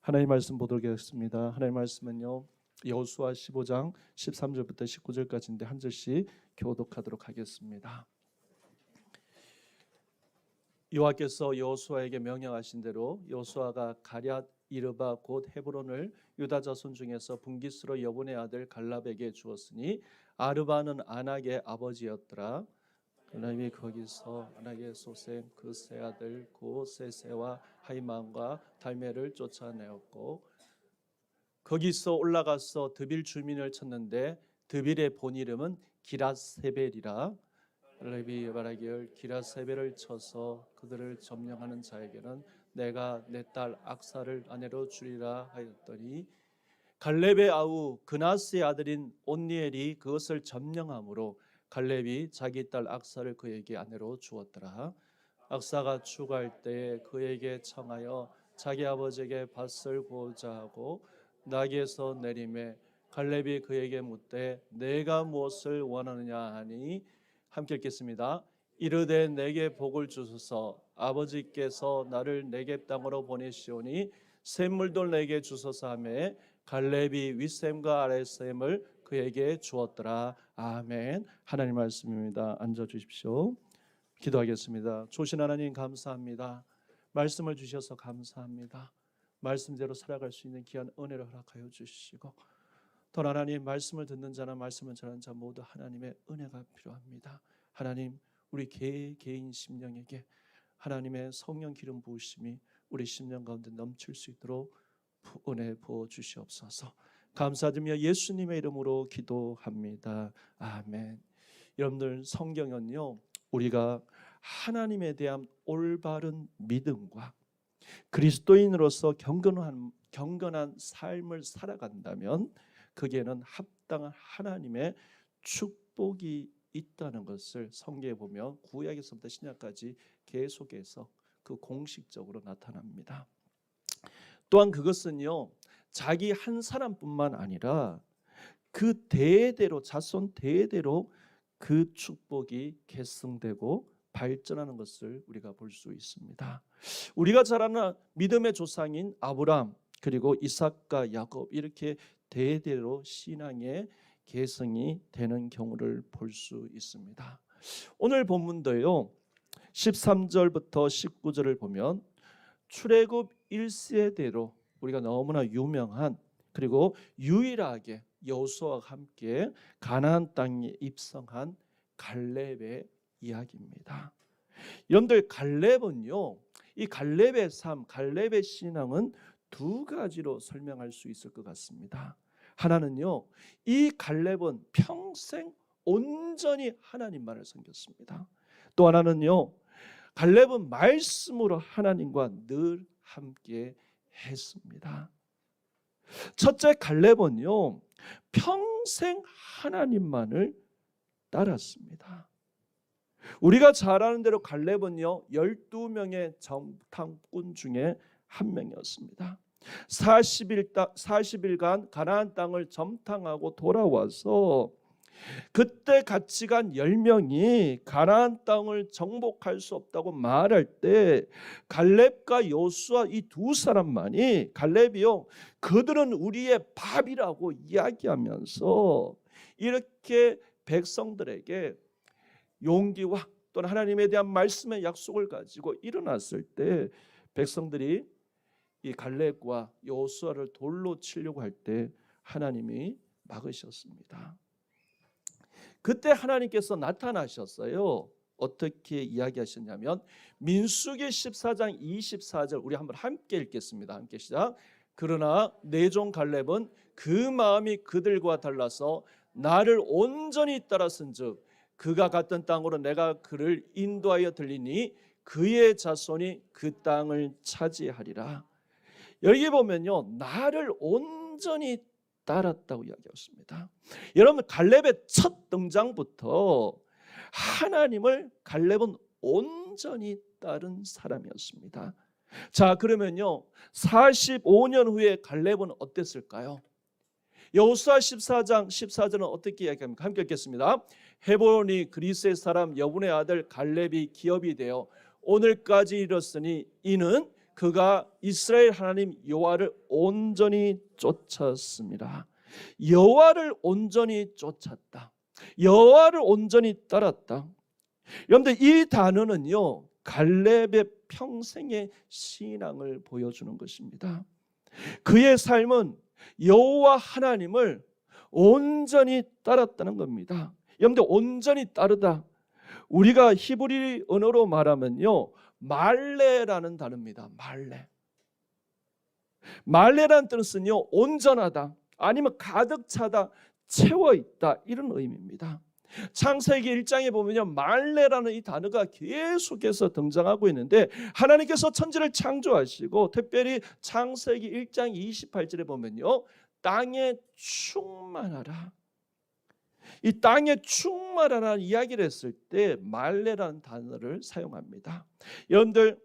하나님 말씀 보도록 하겠습니다. 하나님 말씀은요. 여호수아 15장 13절부터 19절까지인데 한 절씩 교독하도록 하겠습니다. 여호와께서 여호수아에게 명령하신 대로 여호수아가 가랴 이르바 곧 헤브론을 유다 자손 중에서 분기스로 여분의 아들 갈랍에게 주었으니 아르바는 아낙의 아버지였더라. 하나님이 거기서 아낙의 소생 그 세 아들 고 세세와 하이만과 달메를 쫓아내었고 거기서 올라가서 드빌 주민을 쳤는데 드빌의 본 이름은 기라세벨이라. 레비 바라기를 기라세벨을 쳐서 그들을 점령하는 자에게는 내가 내 딸 악사를 아내로 주리라 하였더니 갈렙의 아우 그나스의 아들인 온니엘이 그것을 점령함으로 갈렙이 자기 딸 악사를 그에게 아내로 주었더라 악사가 추가할 때에 그에게 청하여 자기 아버지에게 밭을 구하자 하고 나귀에서 내림에 갈렙이 그에게 묻되 내가 무엇을 원하느냐 하니 함께 읽겠습니다. 이르되 내게 복을 주소서 아버지께서 나를 내게 땅으로 보내시오니 샘물도 내게 주소서 하매 갈렙이 윗샘과 아랫샘을 그에게 주었더라. 아멘. 하나님 말씀입니다. 앉아 주십시오. 기도하겠습니다. 조신 하나님 감사합니다. 말씀을 주셔서 감사합니다. 말씀대로 살아갈 수 있는 귀한 은혜를 허락하여 주시고 또 하나님 말씀을 듣는 자나 말씀을 전하는 자 모두 하나님의 은혜가 필요합니다. 하나님 우리 개 개인 심령에게 하나님의 성령 기름 부으심이 우리 심령 가운데 넘칠 수 있도록 부- 은혜 부어 주시옵소서. 감사드리며 예수님의 이름으로 기도합니다. 아멘. 여러분들 성경은요 우리가 하나님에 대한 올바른 믿음과 그리스도인으로서 경건한 경건한 삶을 살아간다면 그게는 합당한 하나님의 축복이 있다는 것을 성경에 보면 구약에서부터 신약까지 계속해서 그 공식적으로 나타납니다. 또한 그것은요 자기 한 사람뿐만 아니라 그 대대로 자손 대대로 그 축복이 계승되고 발전하는 것을 우리가 볼 수 있습니다. 우리가 잘 아는 믿음의 조상인 아브람 그리고 이삭과 야곱 이렇게 대대로 신앙의 계승이 되는 경우를 볼 수 있습니다. 오늘 본문도요. 13절부터 19절을 보면 출애굽 1세대로 우리가 너무나 유명한 그리고 유일하게 여호수아와 함께 가나안 땅에 입성한 갈렙의 이야기입니다. 여러분들 갈렙은요. 이 갈렙의 삶, 갈렙의 신앙은 두 가지로 설명할 수 있을 것 같습니다. 하나는요. 이 갈렙은 평생 온전히 하나님만을 섬겼습니다. 또 하나는요. 갈렙은 말씀으로 하나님과 늘 함께 했습니다. 첫째 갈렙은요. 평생 하나님만을 따랐습니다. 우리가 잘 아는 대로 갈렙은요. 12명의 정탐꾼 중에 한 명이었습니다. 40일 40일간 가나안 땅을 점탕하고 돌아와서 그때 같이 간 10명이 가나안 땅을 정복할 수 없다고 말할 때 갈렙과 요수아 이두 사람만이 갈렙이요 그들은 우리의 밥이라고 이야기하면서 이렇게 백성들에게 용기와 또는 하나님에 대한 말씀의 약속을 가지고 일어났을 때 백성들이 이 갈렙과 여호수아를 돌로 치려고 할 때 하나님이 막으셨습니다. 그때 하나님께서 나타나셨어요. 어떻게 이야기하셨냐면 민수기 14장 24절 우리 한번 함께 읽겠습니다. 함께 시작. 그러나 내종 갈렙은 그 마음이 그들과 달라서 나를 온전히 따랐은즉 그가 갔던 땅으로 내가 그를 인도하여 들리니 그의 자손이 그 땅을 차지하리라. 여기 보면요. 나를 온전히 따랐다고 이야기했습니다. 여러분 갈렙의 첫 등장부터 하나님을 갈렙은 온전히 따른 사람이었습니다. 자, 그러면요. 45년 후에 갈렙은 어땠을까요? 여호수아 14장 14절은 어떻게 이야기합니까? 함께 읽겠습니다. 헤브론이 그리스의 사람 여분의 아들 갈렙이 기업이 되어 오늘까지 이르렀으니 이는 그가 이스라엘 하나님 여호와를 온전히 쫓았습니다. 여호와를 온전히 쫓았다. 여호와를 온전히 따랐다. 여러분들 이 단어는요 갈렙의 평생의 신앙을 보여주는 것입니다. 그의 삶은 여호와 하나님을 온전히 따랐다는 겁니다. 여러분들 온전히 따르다. 우리가 히브리 언어로 말하면요 말레라는 단어입니다. 말레. 말레라는 뜻은요 온전하다 아니면 가득 차다 채워 있다 이런 의미입니다. 창세기 1장에 보면요 말레라는 이 단어가 계속해서 등장하고 있는데 하나님께서 천지를 창조하시고 특별히 창세기 1장 28절에 보면요 땅에 충만하라 이 땅에 충만하라는 이야기를 했을 때 말레라는 단어를 사용합니다. 여러분들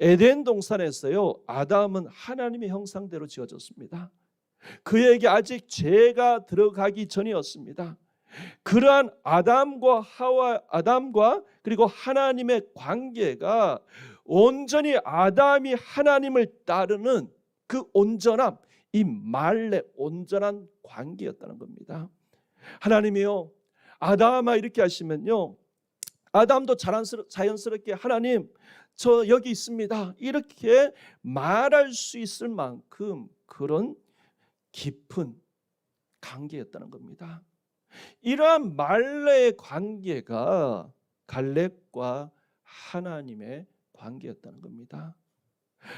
에덴 동산에서요 아담은 하나님의 형상대로 지어졌습니다. 그에게 아직 죄가 들어가기 전이었습니다. 그러한 아담과 하와 아담과 그리고 하나님의 관계가 온전히 아담이 하나님을 따르는 그 온전함 이 말레 온전한 관계였다는 겁니다. 하나님이요 아담아 이렇게 하시면요 아담도 자연스럽, 자연스럽게 하나님 저 여기 있습니다 이렇게 말할 수 있을 만큼 그런 깊은 관계였다는 겁니다. 이러한 말레의 관계가 갈렙과 하나님의 관계였다는 겁니다.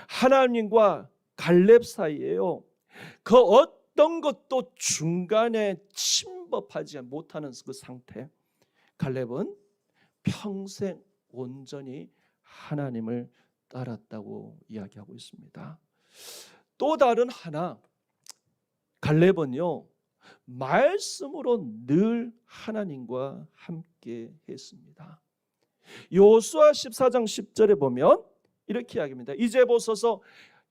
하나님과 갈렙 사이에요. 그 어떤 것도 중간에 침 범하지 못하는 그 상태. 갈렙은 평생 온전히 하나님을 따랐다고 이야기하고 있습니다. 또 다른 하나 갈렙은요 말씀으로 늘 하나님과 함께 했습니다. 요수아 14장 10절에 보면 이렇게 이야기합니다. 이제 보소서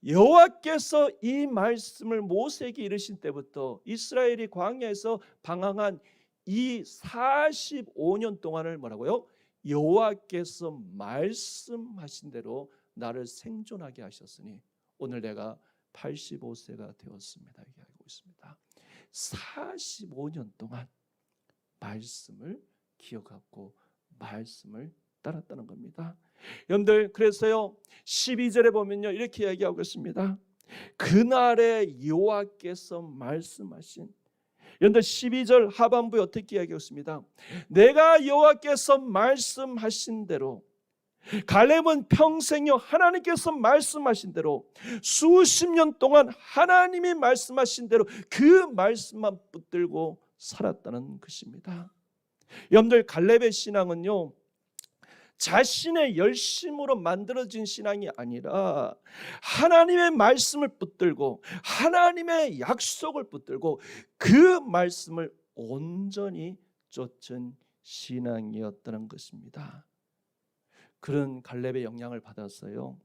여호와께서 이 말씀을 모세에게 이르신 때부터 이스라엘이 광야에서 방황한 이 45년 동안을 뭐라고요? 여호와께서 말씀하신 대로 나를 생존하게 하셨으니 오늘 내가 85세가 되었습니다. 얘기하고 있습니다. 45년 동안 말씀을 기억하고 말씀을 따랐다는 겁니다. 여러분들 그래서요 12절에 보면요 이렇게 얘기하고 있습니다. 그날에 여호와께서 말씀하신 여러분들 12절 하반부에 어떻게 이야기했습니다. 내가 여호와께서 말씀하신 대로 갈렙은 평생여 하나님께서 말씀하신 대로 수십 년 동안 하나님이 말씀하신 대로 그 말씀만 붙들고 살았다는 것입니다. 여러분들 갈렙의 신앙은요. 자신의 열심으로 만들어진 신앙이 아니라 하나님의 말씀을 붙들고 하나님의 약속을 붙들고 그 말씀을 온전히 쫓은 신앙이었다는 것입니다. 그런 갈렙의 영향을 받았어요.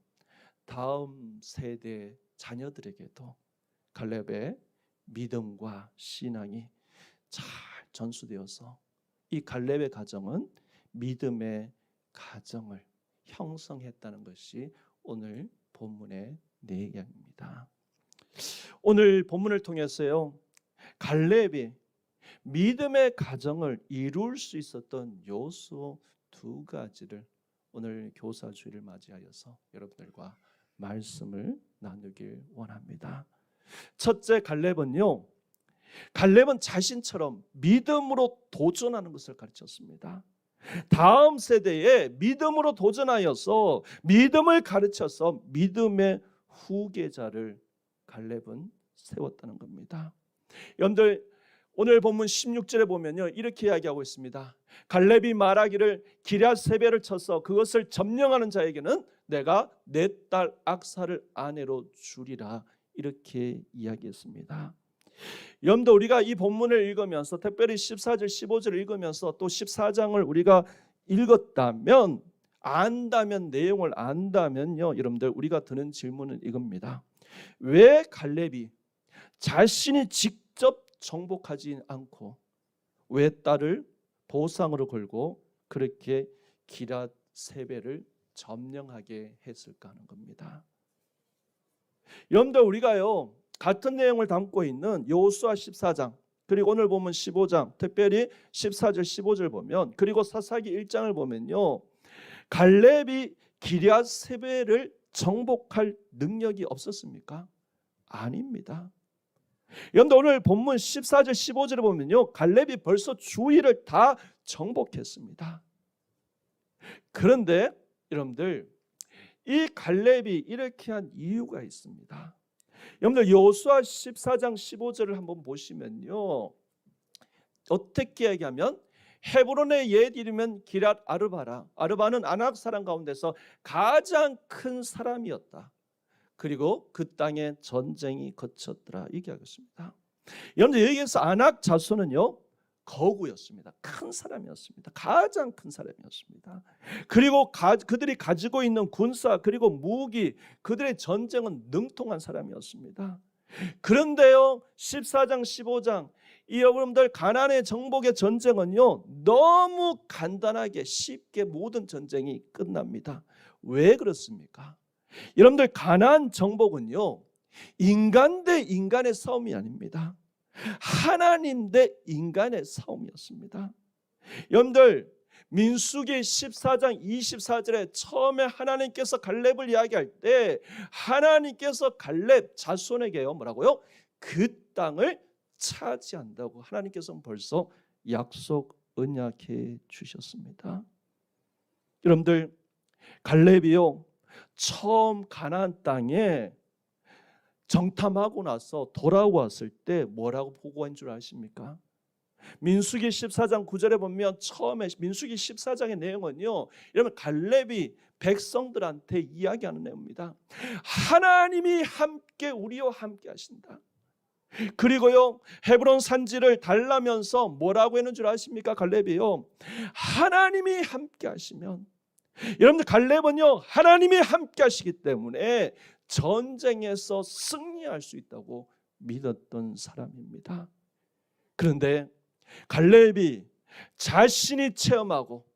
다음 세대 자녀들에게도 갈렙의 믿음과 신앙이 잘 전수되어서 이 갈렙의 가정은 믿음의 가정을 형성했다는 것이 오늘 본문의 내용입니다. 오늘 본문을 통해서요. 갈렙이 믿음의 가정을 이룰 수 있었던 요소 두 가지를 오늘 교사 주일을 맞이하여서 여러분들과 말씀을 나누길 원합니다. 첫째 갈렙은요. 갈렙은 자신처럼 믿음으로 도전하는 것을 가르쳤습니다. 다음 세대에 믿음으로 도전하여서 믿음을 가르쳐서 믿음의 후계자를 갈렙은 세웠다는 겁니다. 여러분들 오늘 본문 16절에 보면요 이렇게 이야기하고 있습니다. 갈렙이 말하기를 기럇 세배를 쳐서 그것을 점령하는 자에게는 내가 내 딸 악사를 아내로 주리라 이렇게 이야기했습니다. 여러분들 우리가 이 본문을 읽으면서 특별히 14절 15절을 읽으면서 또 14장을 우리가 읽었다면 안다면 내용을 안다면요 여러분들 우리가 드는 질문은 이겁니다. 왜 갈렙이 자신이 직접 정복하지 않고 왜 딸을 보상으로 걸고 그렇게 기랏 세배를 점령하게 했을까 하는 겁니다. 여러분들 우리가요 같은 내용을 담고 있는 여호수아 14장 그리고 오늘 보면 15장 특별히 14절 15절 보면 그리고 사사기 1장을 보면요 갈렙이 기리앗 세배를 정복할 능력이 없었습니까? 아닙니다. 여러분들 오늘 본문 14절 15절에 보면요 갈렙이 벌써 주위를 다 정복했습니다. 그런데 여러분들 이 갈렙이 이렇게 한 이유가 있습니다. 여러분들 여호수아 14장 15절을 한번 보시면요. 어떻게 얘기하면 헤브론의 옛 이름은 기랏 아르바라. 아르바는 아낙 사람 가운데서 가장 큰 사람이었다. 그리고 그 땅에 전쟁이 거쳤더라 얘기하겠습니다. 여러분들 여기에서 아낙 자손은요 거구였습니다. 큰 사람이었습니다. 가장 큰 사람이었습니다. 그리고 가, 그들이 가지고 있는 군사 그리고 무기 그들의 전쟁은 능통한 사람이었습니다. 그런데요 14장 15장 이 여러분들 가난의 정복의 전쟁은요 너무 간단하게 쉽게 모든 전쟁이 끝납니다. 왜 그렇습니까? 여러분들 가난 정복은요 인간 대 인간의 싸움이 아닙니다. 하나님 대 인간의 싸움이었습니다. 여러분들 민수기 14장 24절에 처음에 하나님께서 갈렙을 이야기할 때 하나님께서 갈렙 자손에게요 뭐라고요? 그 땅을 차지한다고 하나님께서는 벌써 약속 언약해 주셨습니다. 여러분들 갈렙이요 처음 가나안 땅에 정탐하고 나서 돌아왔을 때 뭐라고 보고한 줄 아십니까? 민수기 14장 9절에 보면 처음에 민수기 14장의 내용은요. 여러분 갈렙이 백성들한테 이야기하는 내용입니다. 하나님이 함께 우리와 함께 하신다. 그리고요 헤브론 산지를 달라면서 뭐라고 했는 줄 아십니까 갈렙이요 하나님이 함께 하시면 여러분들 갈렙은요 하나님이 함께 하시기 때문에 전쟁에서 승리할 수 있다고 믿었던 사람입니다. 그런데 갈렙이 자신이 체험하고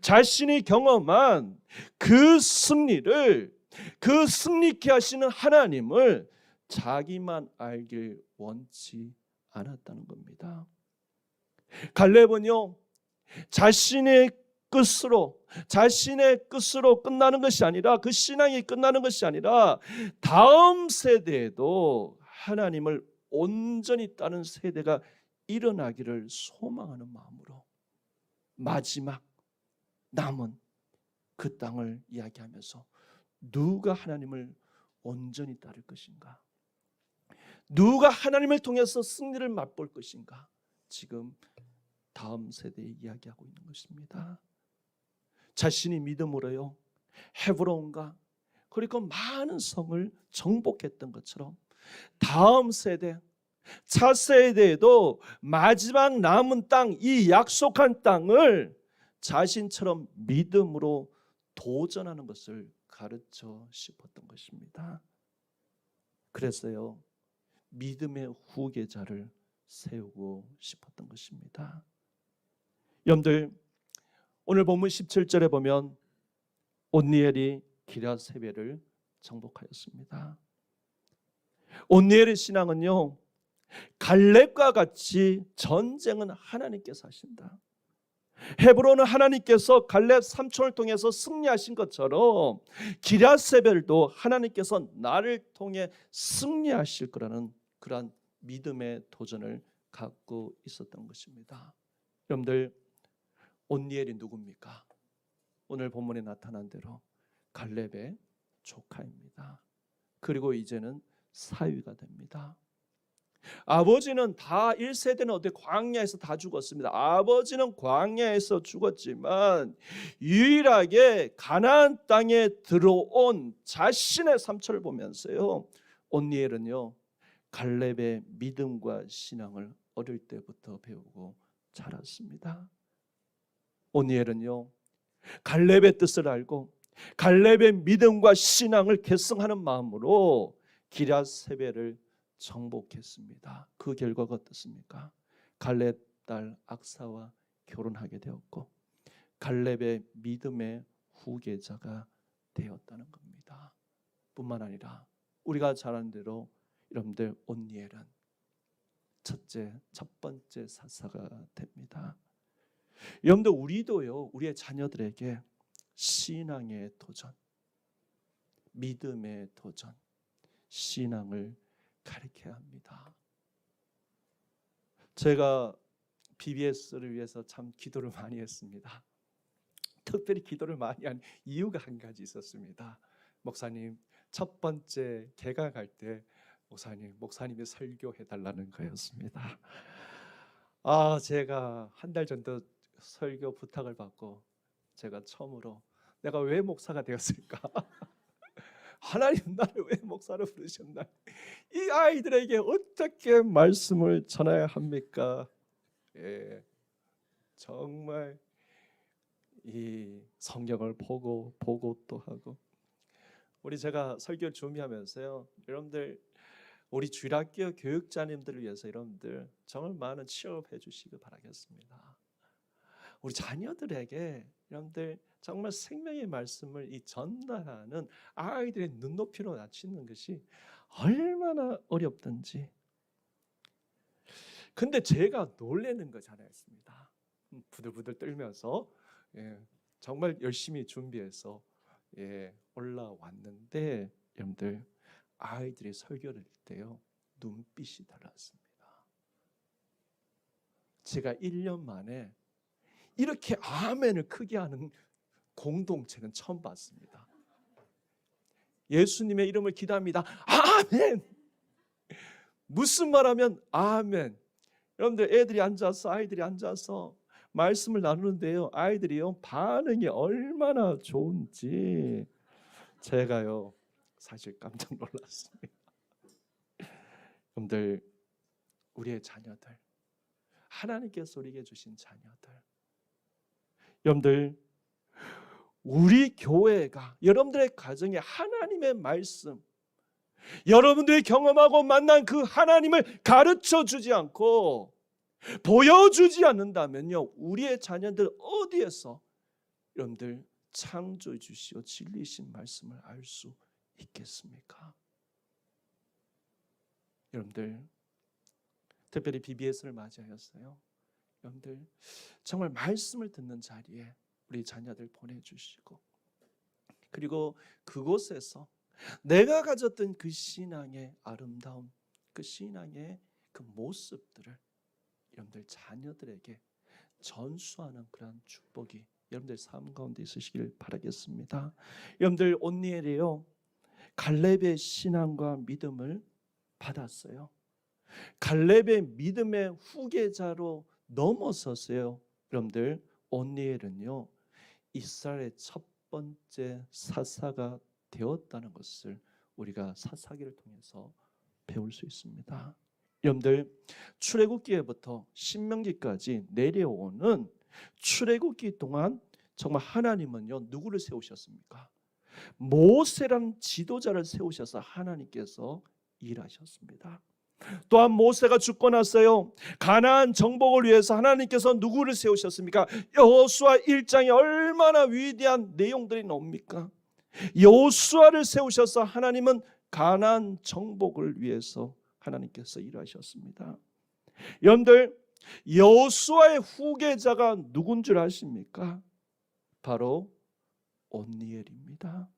자신이 경험한 그 승리를 그 승리케 하시는 하나님을 자기만 알길 원치 않았다는 겁니다. 갈렙은요 자신의 끝으로 자신의 끝으로 끝나는 것이 아니라 그 신앙이 끝나는 것이 아니라 다음 세대에도 하나님을 온전히 따른 세대가 일어나기를 소망하는 마음으로 마지막 남은 그 땅을 이야기하면서 누가 하나님을 온전히 따를 것인가? 누가 하나님을 통해서 승리를 맛볼 것인가? 지금 다음 세대에 이야기하고 있는 것입니다. 자신이 믿음으로요 헤브론과 그리고 많은 성을 정복했던 것처럼 다음 세대 차세대에도 마지막 남은 땅 이 약속한 땅을 자신처럼 믿음으로 도전하는 것을 가르쳐 싶었던 것입니다. 그래서요 믿음의 후계자를 세우고 싶었던 것입니다. 여러분들 오늘 본문 17절에 보면 온니엘이 기라 세배를 정복하였습니다. 온니엘의 신앙은요 갈렙과 같이 전쟁은 하나님께서 하신다. 헤브론은 하나님께서 갈렙 삼촌을 통해서 승리하신 것처럼 기라세벨도 하나님께서 나를 통해 승리하실 거라는 그러한 믿음의 도전을 갖고 있었던 것입니다. 여러분들 온니엘이 누굽니까? 오늘 본문에 나타난 대로 갈렙의 조카입니다. 그리고 이제는 사위가 됩니다. 아버지는 다 1세대는 어디 광야에서 다 죽었습니다. 아버지는 광야에서 죽었지만 유일하게 가나안 땅에 들어온 자신의 삼촌을 보면서요. 온니엘은요. 갈렙의 믿음과 신앙을 어릴 때부터 배우고 자랐습니다. 오니엘은요 갈렙의 뜻을 알고 갈렙의 믿음과 신앙을 계승하는 마음으로 기랴 세배를 정복했습니다. 그 결과가 어떻습니까? 갈렙 딸 악사와 결혼하게 되었고 갈렙의 믿음의 후계자가 되었다는 겁니다. 뿐만 아니라 우리가 잘 아는 대로 여러분들 온니엘은 첫째 첫 번째 사사가 됩니다. 여러분들 우리도요 우리의 자녀들에게 신앙의 도전, 믿음의 도전, 신앙을 가르쳐야 합니다. 제가 BBS를 위해서 참 기도를 많이 했습니다. 특별히 기도를 많이 한 이유가 한 가지 있었습니다. 목사님 첫 번째 개강할 때 목사님 목사님이 설교해 달라는 거였습니다. 아 제가 한 달 전도 설교 부탁을 받고 제가 처음으로 내가 왜 목사가 되었을까? 하나님 나를 왜 목사로 부르셨나? 이 아이들에게 어떻게 말씀을 전해야 합니까? 예, 정말 이 성경을 보고 보고 또 하고 우리 제가 설교 준비하면서요, 여러분들 우리 주일학교 교육자님들을 위해서 여러분들 정말 많은 취업해 주시기 바라겠습니다. 우리 자녀들에게 여러분들 정말 생명의 말씀을 이 전달하는 아이들의 눈높이로 낮추는 것이 얼마나 어렵든지. 근데 제가 놀래는 거잘 알습니다. 부들부들 떨면서 예, 정말 열심히 준비해서 예, 올라왔는데 여러분들 아이들이 설교를 할 때요 눈빛이 달랐습니다. 제가 1년 만에 이렇게 아멘을 크게 하는 공동체는 처음 봤습니다. 예수님의 이름을 기도합니다. 아멘. 무슨 말하면 아멘. 여러분들 애들이 앉아서 아이들이 앉아서 말씀을 나누는데요. 아이들이요 반응이 얼마나 좋은지 제가요 사실 깜짝 놀랐습니다. 여러분들 우리의 자녀들 하나님께서 우리에게 주신 자녀들 여러분들 우리 교회가 여러분들의 가정에 하나님의 말씀 여러분들이 경험하고 만난 그 하나님을 가르쳐 주지 않고 보여주지 않는다면요 우리의 자녀들 어디에서 여러분들 창조해 주시어 진리신 말씀을 알 수 있겠습니까? 여러분들 특별히 BBS를 맞이하였어요. 여러분들 정말 말씀을 듣는 자리에 우리 자녀들 보내주시고 그리고 그곳에서 내가 가졌던 그 신앙의 아름다움, 그 신앙의 그 모습들을 여러분들 자녀들에게 전수하는 그런 축복이 여러분들 삶 가운데 있으시길 바라겠습니다. 여러분들 온니엘이요 갈렙의 신앙과 믿음을 받았어요. 갈렙의 믿음의 후계자로 넘어섰어요. 여러분들 온니엘은요 이스라엘의 첫 번째 사사가 되었다는 것을 우리가 사사기를 통해서 배울 수 있습니다. 여러분들 출애굽기에부터 신명기까지 내려오는 출애굽기 동안 정말 하나님은요 누구를 세우셨습니까? 모세라는 지도자를 세우셔서 하나님께서 일하셨습니다. 또한 모세가 죽고 났어요. 가나안 정복을 위해서 하나님께서 누구를 세우셨습니까? 여호수아 1장에 얼마나 위대한 내용들이 나옵니까? 여호수아를 세우셔서 하나님은 가나안 정복을 위해서 하나님께서 일하셨습니다. 여러분들 여호수아의 후계자가 누군 줄 아십니까? 바로 온니엘입니다.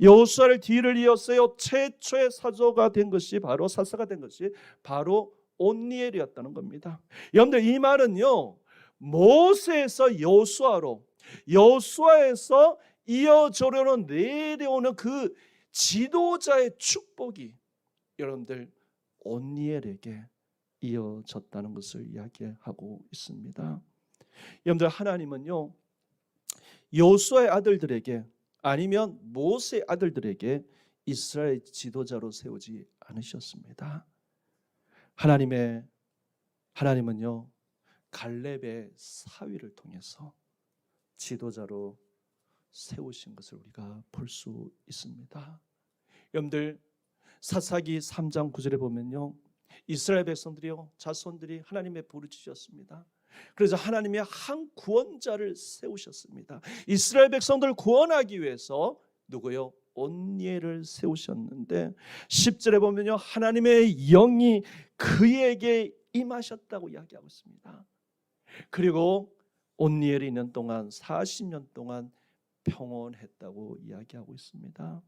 여호수아를 뒤를 이었어요. 최초의 사조가 된 것이 바로 사사가 된 것이 바로 온니엘이었다는 겁니다. 여러분들 이 말은요. 모세에서 여호수아로 여호수아에서 이어져려는 내려오는 그 지도자의 축복이 여러분들 온니엘에게 이어졌다는 것을 이야기하고 있습니다. 여러분들 하나님은요 여호수아의 아들들에게 아니면 모세 아들들에게 이스라엘 지도자로 세우지 않으셨습니다. 하나님의 하나님은요 갈렙의 사위를 통해서 지도자로 세우신 것을 우리가 볼 수 있습니다. 여러분들 사사기 3장 9절에 보면요 이스라엘 백성들이요 자손들이 하나님의 부르짖었습니다. 그래서 하나님이 한 구원자를 세우셨습니다. 이스라엘 백성들을 구원하기 위해서 누구요? 온니엘을 세우셨는데 10절에 보면요 하나님의 영이 그에게 임하셨다고 이야기하고 있습니다. 그리고 온니엘이 있는 동안 40년 동안 평온했다고 이야기하고 있습니다.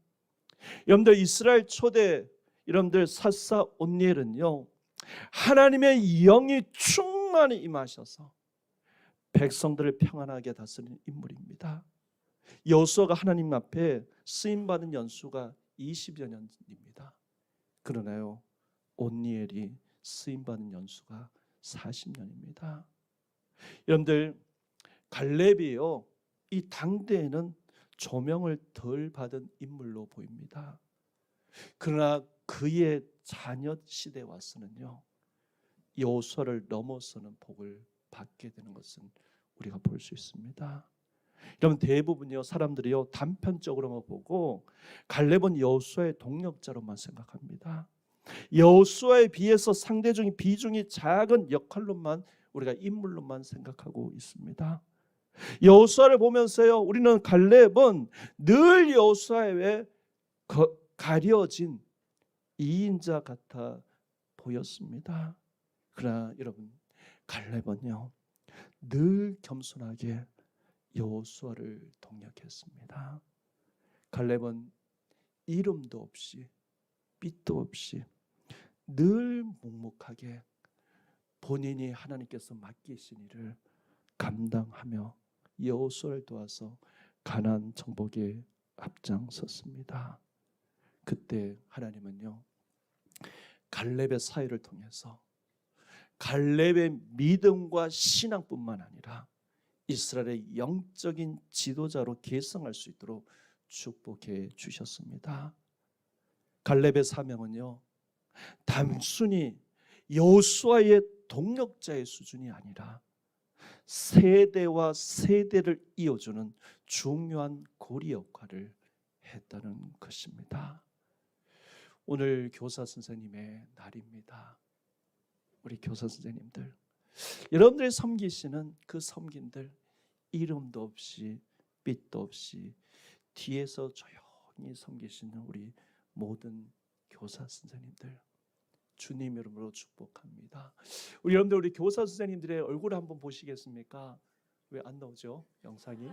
여러분들 이스라엘 초대 여러분들 사사 온니엘은요 하나님의 영이 충 만히 임하셔서 백성들을 평안하게 다스리는 인물입니다. 여호수아가 하나님 앞에 쓰임 받은 연수가 20여 년입니다. 그러나요 온니엘이 쓰임 받은 연수가 40년입니다. 여러분들 갈렙이요 이 당대에는 조명을 덜 받은 인물로 보입니다. 그러나 그의 자녀 시대에 와서는요 여호수아를 넘어서는 복을 받게 되는 것은 우리가 볼 수 있습니다. 여러분 대부분요 사람들이요 단편적으로만 보고 갈렙은 여호수아의 동력자로만 생각합니다. 여호수아에 비해서 상대적인 비중이 작은 역할로만 우리가 인물로만 생각하고 있습니다. 여호수아를 보면서요 우리는 갈렙은 늘 여호수아에 거- 가려진 이인자 같아 보였습니다. 그러나 여러분 갈렙은요 늘 겸손하게 여호수아를 동력했습니다. 갈렙은 이름도 없이 빛도 없이 늘 묵묵하게 본인이 하나님께서 맡기신 일을 감당하며 여호수아를 도와서 가나안 정복에 앞장섰습니다. 그때 하나님은요 갈렙의 사회를 통해서 갈렙의 믿음과 신앙뿐만 아니라 이스라엘의 영적인 지도자로 계승할 수 있도록 축복해 주셨습니다. 갈렙의 사명은요 단순히 여호수아의 동력자의 수준이 아니라 세대와 세대를 이어주는 중요한 고리 역할을 했다는 것입니다. 오늘 교사 선생님의 날입니다. 우리 교사 선생님들, 여러분들이 섬기시는 그 섬긴들 이름도 없이 빛도 없이 뒤에서 조용히 섬기시는 우리 모든 교사 선생님들 주님 이름으로 축복합니다. 우리 여러분들 우리 교사 선생님들의 얼굴 한번 보시겠습니까? 왜 안 나오죠? 영상이?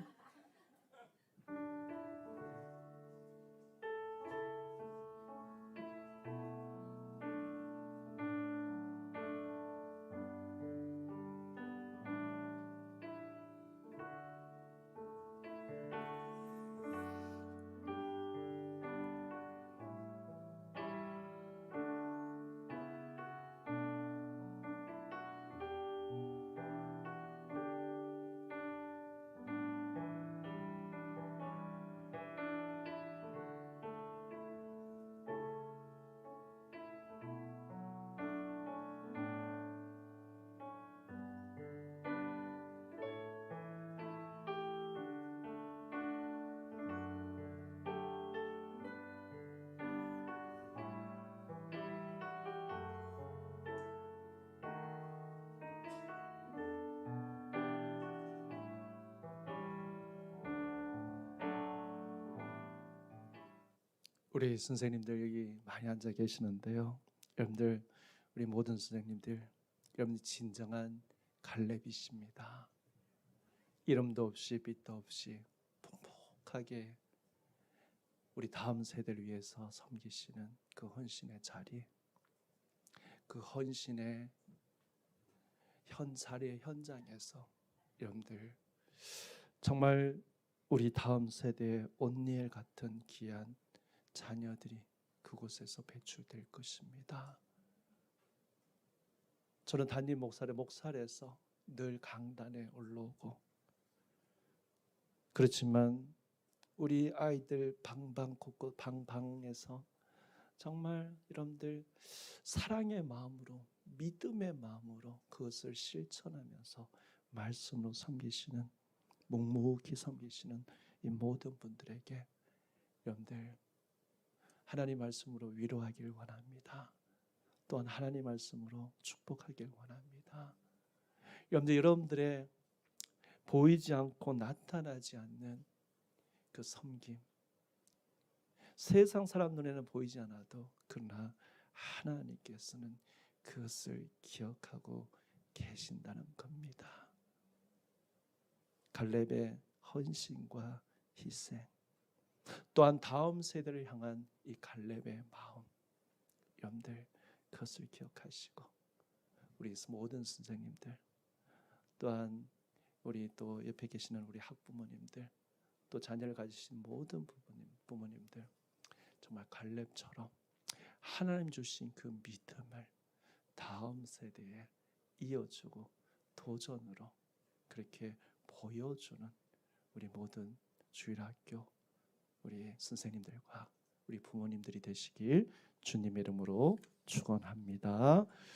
우리 선생님들 여기 많이 앉아 계시는데요. 여러분들 우리 모든 선생님들 여러분들 진정한 갈렙이십니다. 이름도 없이 빛도 없이 묵묵하게 우리 다음 세대를 위해서 섬기시는 그 헌신의 자리, 그 헌신의 현 자리의 현장에서 여러분들 정말 우리 다음 세대의 온니엘 같은 귀한 자녀들이 그곳에서 배출될 것입니다. 저는 담임 목사의 목살에서 늘 강단에 올라오고 그렇지만 우리 아이들 방방 곳곳 방방에서 정말 여러분들 사랑의 마음으로 믿음의 마음으로 그것을 실천하면서 말씀으로 섬기시는 묵묵히 섬기시는 이 모든 분들에게 여러분들 하나님 말씀으로 위로하길 원합니다. 또한 하나님 말씀으로 축복하길 원합니다. 여러분들 여러분들의 보이지 않고 나타나지 않는 그 섬김 세상 사람 눈에는 보이지 않아도 그러나 하나님께서는 그것을 기억하고 계신다는 겁니다. 갈렙의 헌신과 희생 또한 다음 세대를 향한 이 갈렙의 마음 여러분들 그것을 기억하시고 우리 모든 선생님들 또한 우리 또 옆에 계시는 우리 학부모님들 또 자녀를 가지신 모든 부모님 부모님들 정말 갈렙처럼 하나님 주신 그 믿음을 다음 세대에 이어주고 도전으로 그렇게 보여주는 우리 모든 주일학교 우리 선생님들과 우리 부모님들이 되시길 주님의 이름으로 축원합니다.